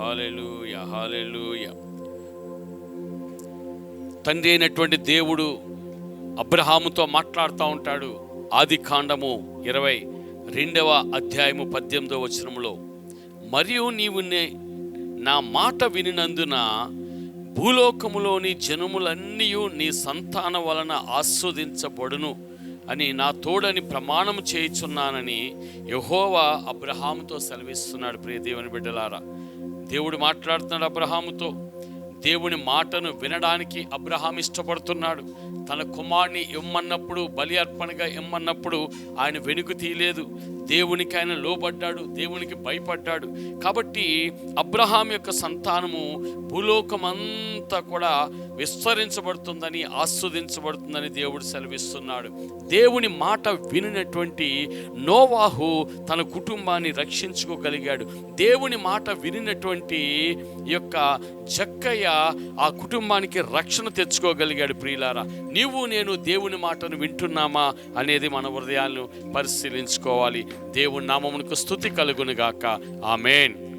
Hallelujah hallelujah తండ్రి అయినటువంటి దేవుడు అబ్రహాముతో మాట్లాడుతూ ఉంటాడు. ఆది కాండము ఇరవై రెండవ అధ్యాయము పద్దెనిమిదవ వచనంలో మరియు నీవు నే- నా మాట వినినందున భూలోకములోని జనములన్నీ నీ సంతాన వలన ఆస్వాదించబడును అని నా తోడని ప్రమాణం చేయుచున్నానని యహోవా అబ్రహాముతో సెలవిస్తున్నాడు. ప్రియ దేవుని బిడ్డలారా దేవుడు మాట్లాడుతున్నాడు అబ్రహాముతో. దేవుని మాటను వినడానికి అబ్రహాం ఇష్టపడుతున్నాడు. తన కుమారుని ఇమ్మన్నప్పుడు బలి అర్పణగా ఇమ్మన్నప్పుడు ఆయన వెనుక తీయలేదు. దేవునికి ఆయన లోబడ్డాడు దేవునికి భయపడ్డాడు. కాబట్టి అబ్రహాం యొక్క సంతానము భూలోకమంతా కూడా విస్తరించబడుతుందని ఆస్వాదించబడుతుందని దేవుడు సెలవిస్తున్నాడు. దేవుని మాట వినినటువంటి నోవాహు తన కుటుంబాన్ని రక్షించుకోగలిగాడు. దేవుని మాట వినినటువంటి యొక్క జక్కయ్య ఆ కుటుంబానికి రక్షణ తెచ్చుకోగలిగాడు ప్రియులారా. నీవు నేను దేవుని మాటను వింటున్నామా అనేది మన హృదయాలను పరిశీలించుకోవాలి. దేవుని నామమునకు స్థుతి కలుగునుగాక. ఆమెన్.